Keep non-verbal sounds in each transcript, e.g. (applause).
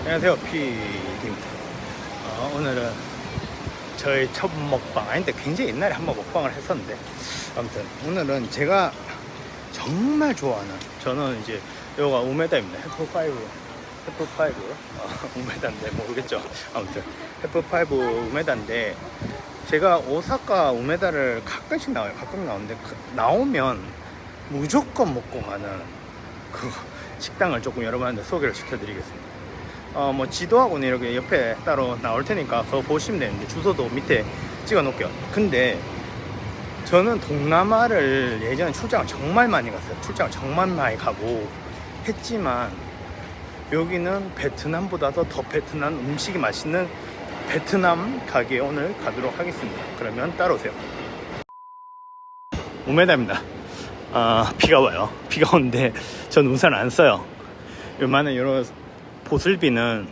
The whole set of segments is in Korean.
안녕하세요 피디입니다. 어, 오늘은 저의 첫 먹방 아닌데 굉장히 옛날에 한번 먹방을 했었는데 아무튼 오늘은 제가 정말 좋아하는 저는 이제 여기가 우메다입니다. 해프5 해프5 어, (laughs) 우메다인데 모르겠죠. 아무튼 해프5 우메다인데 제가 오사카 우메다를 가끔씩 나와요. 가끔 나오는데 그- 나오면 무조건 먹고 가는 그 식당을 조금 여러분한테 소개를 시켜드리겠습니다 어, 뭐 지도하고는 이렇게 옆에 따로 나올 테니까 그거 보시면 되는데 주소도 밑에 찍어 놓을게요. 근데 저는 동남아를 예전에 출장을 정말 많이 갔어요. 출장을 정말 많이 가고 했지만 여기는 베트남보다도 더 베트남 음식이 맛있는 베트남 가게에 오늘 가도록 하겠습니다. 그러면 따라오세요. 우메다입니다. 아, 비가 와요. 비가 오는데 전 우산 안 써요. 요만한 이런 보슬비는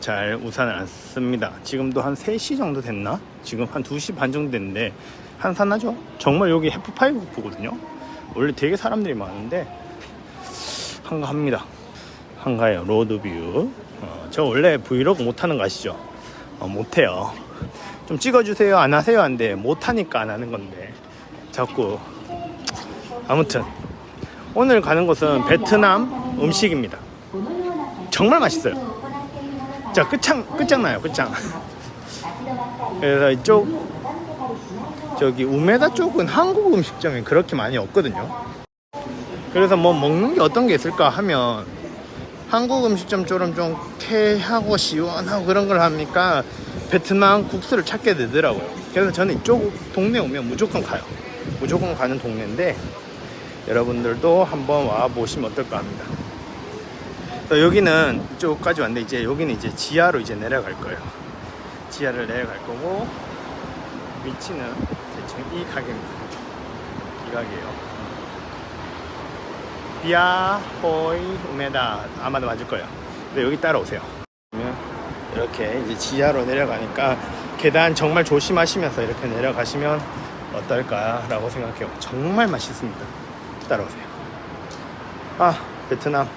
잘 우산을 안 씁니다. 지금도 한 3시 정도 됐나? 지금 한 2시 반 정도 됐는데 한산하죠? 정말 여기 해프파이브 보거든요? 원래 되게 사람들이 많은데 한가합니다. 한가해요. 로드뷰. 어, 저 원래 브이로그 못하는 거 아시죠? 어, 못해요. 좀 찍어주세요. 안 하세요. 한데 못하니까 안 하는 건데 자꾸 아무튼 오늘 가는 곳은 베트남 음식입니다. 정말 맛있어요. 자 끝장 끝장나요 끝장. 그래서 이쪽 저기 우메다 쪽은 한국 음식점이 그렇게 많이 없거든요. 그래서 뭐 먹는 게 어떤 게 있을까 하면 한국 음식점처럼 좀 쾌하고 시원하고 그런 걸 하니까 베트남 국수를 찾게 되더라고요. 그래서 저는 이쪽 동네 오면 무조건 가요. 무조건 가는 동네인데 여러분들도 한번 와 보시면 어떨까 합니다. 또 여기는 이쪽까지 왔는데 이제 여기는 이제 지하로 이제 내려갈 거예요. 지하를 내려갈 거고 위치는 대충 이 가게입니다. 이 가게예요. 비아호이 우메다 아마도 맞을 거예요. 근데 여기 따라오세요. 이렇게 이제 지하로 내려가니까 계단 정말 조심하시면서 이렇게 내려가시면 어떨까라고 생각해요. 정말 맛있습니다. 따라오세요. 아 베트남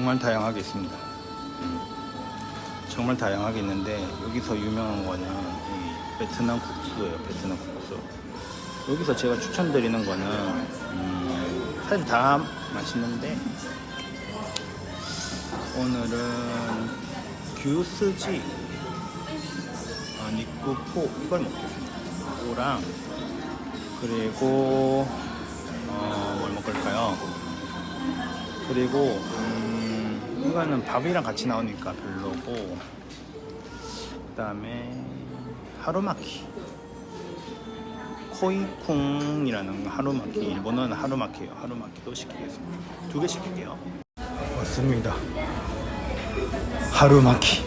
정말 다양하게 있습니다. 음, 정말 다양하게 있는데 여기서 유명한 거는 이 베트남 국수예요. 베트남 국수. 여기서 제가 추천드리는 거는 음, 사실 다 맛있는데 오늘은 규스지 아, 니꾸포 이걸 먹겠습니다. 이거랑 그리고 어, 뭘 먹을까요? 그리고 음, 이거는 밥이랑 같이 나오니까 별로고 그 다음에 하루마키. 코이쿵이라는 하루마키 일본어는 하루마키예요. 하루마키도 시키겠습니다. 두 개 시킬게요. 왔습니다. 하루마키.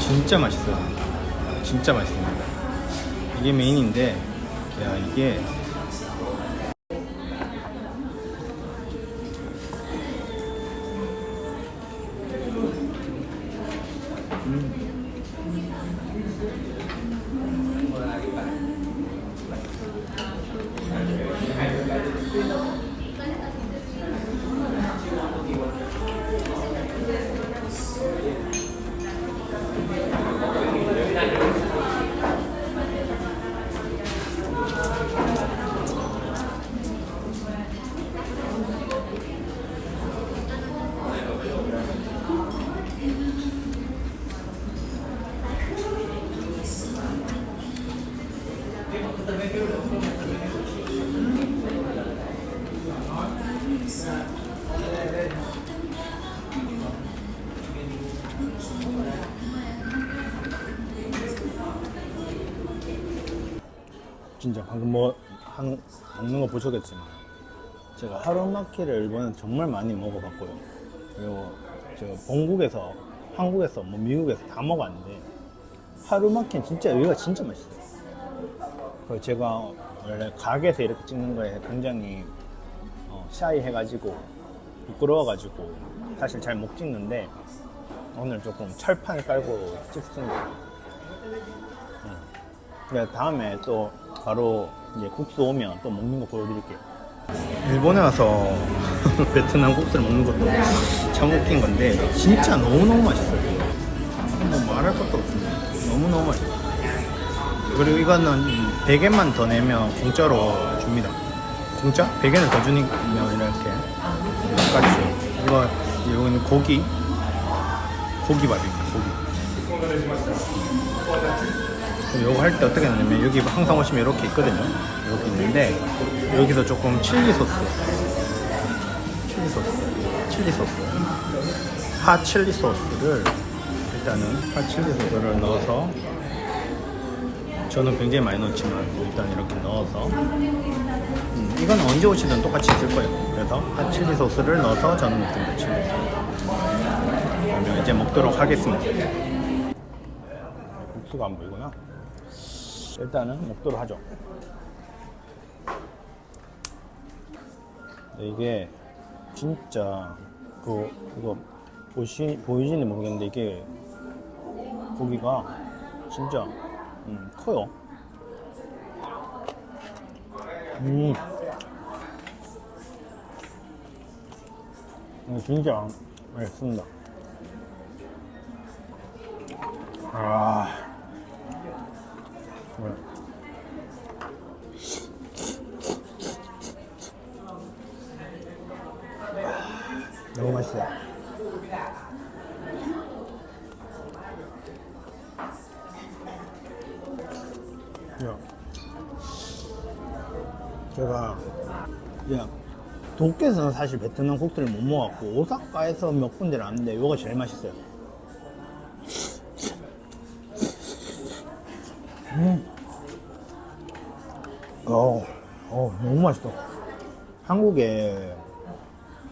진짜 맛있어요. 진짜 맛있습니다. 이게 메인인데 야 이게 嗯。 진짜 방금 뭐 한, 먹는 거 보셨겠지만 제가 하루마키를 일본에서 정말 많이 먹어봤고요. 그리고 제가 본국에서, 한국에서, 뭐 미국에서 다 먹어봤는데 하루마키는 진짜 여기가 진짜 맛있어요. 그리고 제가 원래 가게에서 이렇게 찍는 거에 굉장히 어, 샤이 해가지고 부끄러워가지고 사실 잘 못 찍는데 오늘 조금 철판을 깔고 찍습니다. 음. 그래 다음에 또 바로 이제 국수 오면 또 먹는 거 보여드릴게요. 일본에 와서 (laughs) 베트남 국수를 먹는 것도 참 웃긴 건데 진짜 너무너무 맛있어요. 뭐 말할 것도 없습니다. 너무너무 맛있어요. 그리고 이거는 100엔만 더 내면 공짜로 줍니다. 공짜? 100엔을 더 주니까 이렇게 바깥이 이거 여기는 고기 고기밥입니다. 고기. 요거 할 때 어떻게 하냐면 여기 항상 오시면 이렇게 있거든요. 이렇게 있는데 여기서 조금 칠리 소스, 칠리 소스, 칠리 소스, 파 칠리 소스를 일단은 파 칠리 소스를 넣어서 저는 굉장히 많이 넣지만 일단 이렇게 넣어서 음, 이건 언제 오시든 똑같이 있을 거예요. 그래서 파 칠리 소스를 넣어서 저는 먹습니다. 칠리 소스. 그러면 이제 먹도록 하겠습니다. 국수가 안 보이구나. 일단은 먹도록 하죠. 이게 진짜 그 이거 보시 보이지는 모르겠는데 이게 고기가 진짜 음, 커요. 음. 음, 진짜 맛있습니다. 아. 네. 너무 맛있어요. 야. 제가 야 도쿄에서는 사실 베트남 국수를 못 먹었고 오사카에서 몇 군데를 왔는데 이거가 제일 맛있어요. 음. 어, 어, 너무 맛있어. 한국에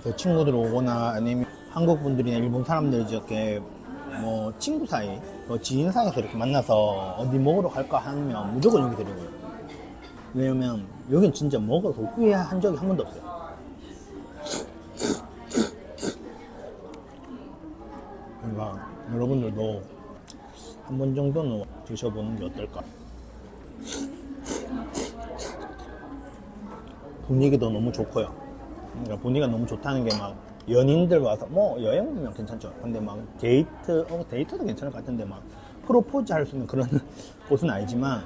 그 친구들 오거나 아니면 한국 분들이나 일본 사람들 이렇게 뭐 친구 사이, 뭐 지인 사이에서 이렇게 만나서 어디 먹으러 갈까 하면 무조건 여기 데려가요. 왜냐면 여긴 진짜 먹어서 후회한 적이 한 번도 없어요. 그러니까 여러분들도 한 번 정도는 드셔보는 게 어떨까? 분위기도 너무 좋고요. 그러니까 분위기가 너무 좋다는 게 막 연인들 와서 뭐 여행 오면 괜찮죠. 근데 막 데이트, 어 데이트도 괜찮을 것 같은데 막 프로포즈 할 수 있는 그런 (laughs) 곳은 아니지만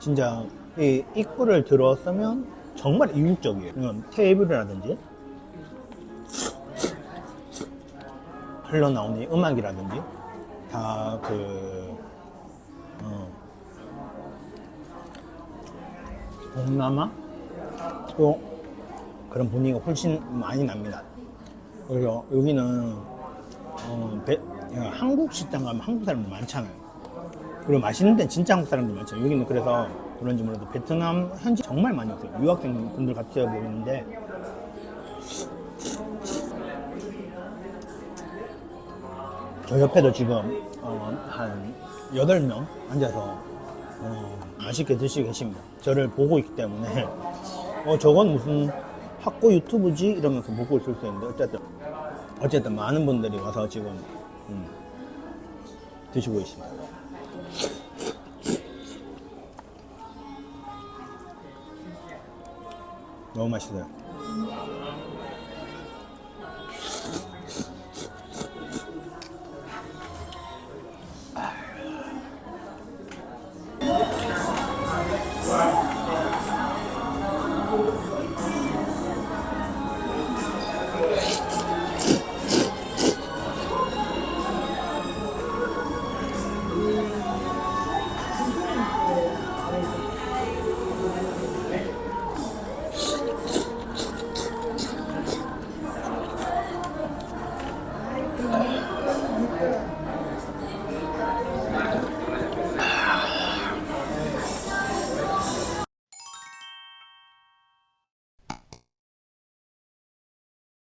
진짜 이 입구를 들어서면 정말 이국적이에요. 테이블이라든지 흘러나오는 이 음악이라든지 다그 어, 동남아 또 그런 분위기가 훨씬 많이 납니다. 그래서 여기는 어, 배- 어, 한국 식당 가면 한국 사람들 많잖아요. 그리고 맛있는 데는 진짜 한국 사람들 많잖아요. 여기는 그래서 그런지 몰라도 베트남 현지 정말 많이 오세요. 유학생 분들 같이 보이는데 저 옆에도 지금 어, 한 8명 앉아서 어, 맛있게 드시고 계십니다. 저를 보고 있기 때문에 어, 저건 무슨 학고 유튜브지? 이러면서 보고 있을 수 있는데 어쨌든 어쨌든 많은 분들이 와서 지금 음, 드시고 있습니다. 너무 맛있어요.